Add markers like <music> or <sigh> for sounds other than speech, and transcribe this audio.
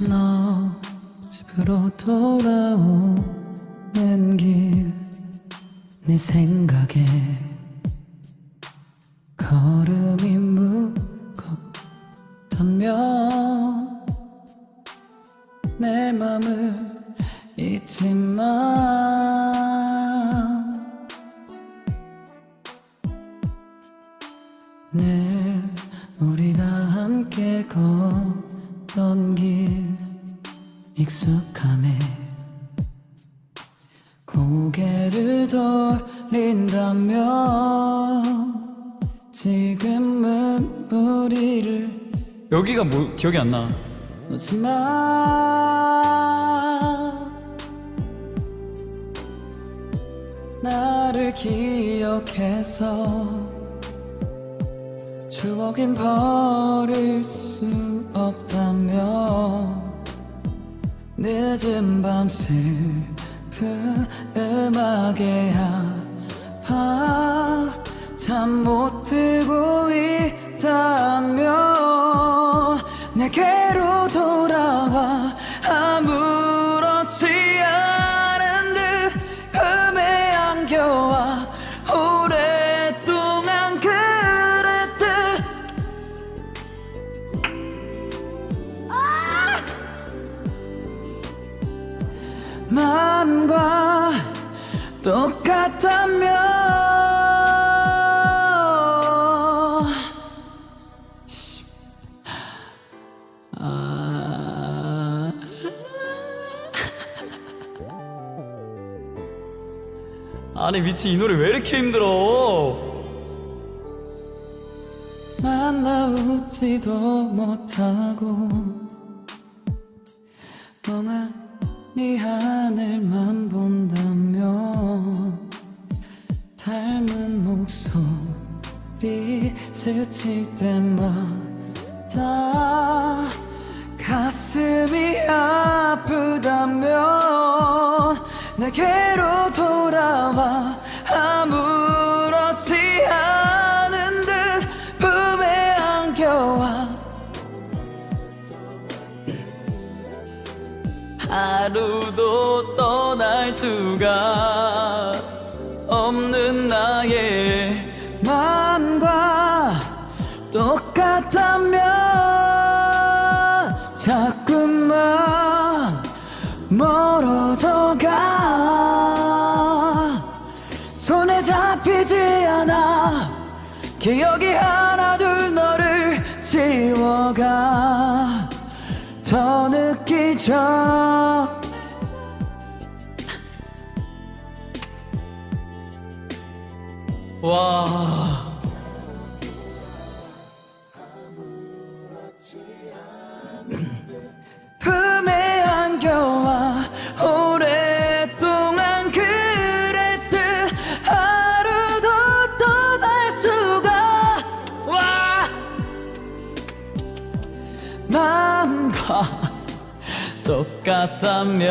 너 집으로 돌아오는 길 네 생각에 걸음이 무겁다면 내 맘을 잊지 마. 늘 우리 다 함께 걷던 길 익숙함에 고개를 돌린다면 지금은 우리를 여기가 뭐 기억이 안 나. 하지마 나를 기억해서 추억인 버릴 수 없다며 늦은 밤 슬픈 음악에 아파 잠 못 들고 있다며 내게로 돌아와 똑같다며 아... 아니 미친 이 노래 왜 이렇게 힘들어? 만나 웃지도 못하고 네 하늘만 본다 목소리 스칠 때마다 가슴이 아프다면 내게로 돌아와 아무렇지 않은 듯 품에 안겨와. 하루도 떠날 수가 자꾸만 멀어져 가. 손에 잡히지 않아. 기억이 하나 둘 너를 지워가. 더 늦기 전 와. 마음과 <laughs> 똑같다면